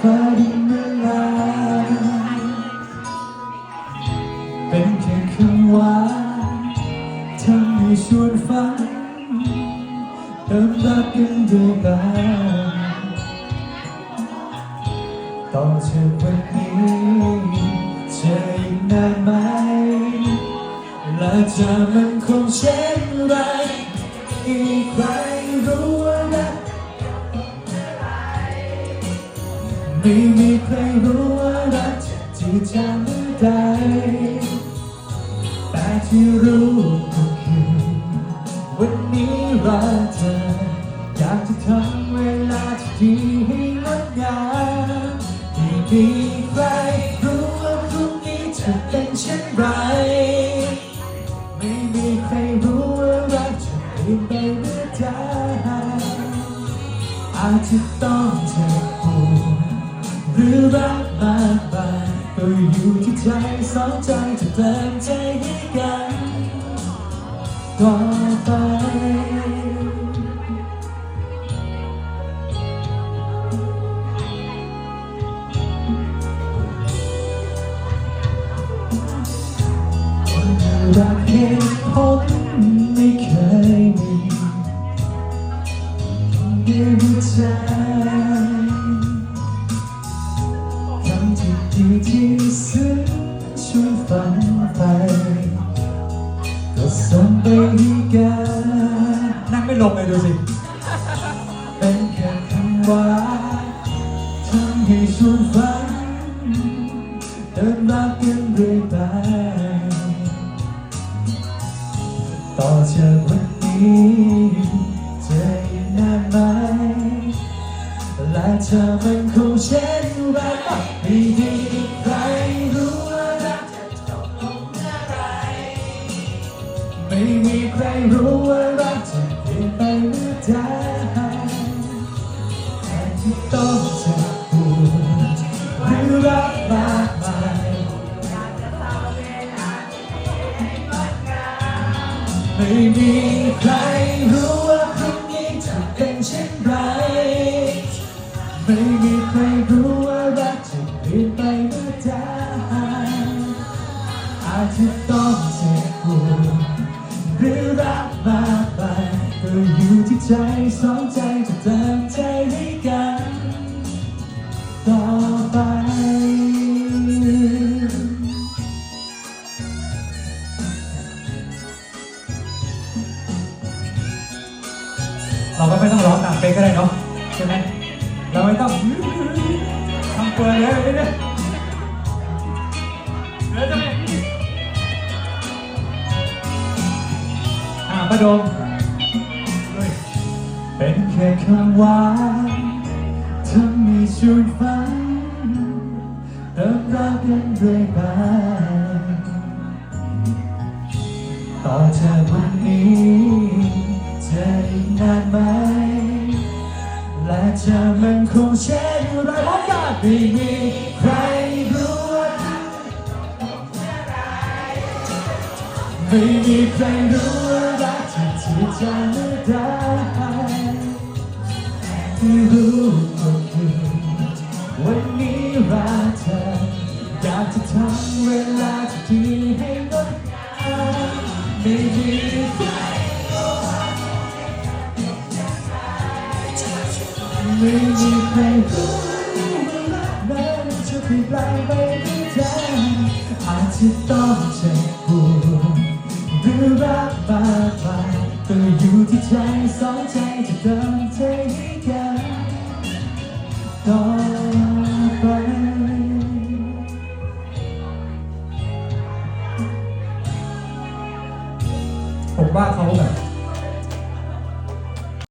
ฟ้าดินเวลาเป็นแค่คำหวานทำให้ชวนฝันเติมรักกันด้วยกันต่อจากวันนี้จะอีกนานไหมและจะมันคงเช่นไรอีกใครรู้ ไม่มีใครรู้ว่ารักที่จำได้แต่ที่รู้ก็คือวันนี้รักเธอ อยากจะทำเวลาที่ดีให้งดงามไม่มีใครรู้ว่าพรุ่งนี้จะเป็นเช่นไร ไม่มีใครรู้ว่ารักจะเปลี่ยนไปเมื่อใดอาจจะต้องเจ็บปวด หรือรักมากมายก็อยู่ที่ใจสองใจจะเติมใจให คำที่ดีที่ซึ้งชวนฝันไป ก็ส่งไปให้กันนั่งไม่ลงเลยดูสิ เป็นแค่คำว่าทำให้ชวนฝัน เดินรักกันเรื่อยไป ต่อจากวันนี้จะอีกนานไหมและเธอมันคงเช่นไร ไม่มีใครรู้ว่ารักจะเปลี่ยนไปเมื่อใดแต่ที่ต้องจ็บปวดหรือรักมากมายไม่มีใครรู้ว่าพรุ่งนี้จะเป็นเช่นไร ไม่มีใครรู้ว่ารักจะเปลี่ยนไปเมื่อใดอาจจะ กมากไปก็อยู่ที่ใจสองใจจะเติมใจให้กันต่อไปเราก็ไม่ต้องร้องตามเป๊กก็ได้เนาะใช่ไหมเราไม่ต้องทำเปลือยเลยไม่ไอ่าดมเป็นแค่คำหวานทำให้ชวนฝันเติมรักกันเรื่อยไปต่อจากวันนี้จะอีกนานไหม และจะมันคงเช่นไรเพราะว่าไม่มีใครรู้ว่าไม่มีใครรู้ ว่ารักที่ที่จะไม่ได้ที่รู้ก็คือวันนี้รักเธออยากจะทำเวลาที่ดีให้งดงามไม่มีใครไม่มีใครรู้นั้นจะเปลี่ยนแปลงไปไม่ได้อาจจะต้องเจ็บปวด ใจสองใจจะเดินใจให้กันต่อไปผมว่าเขาแบบ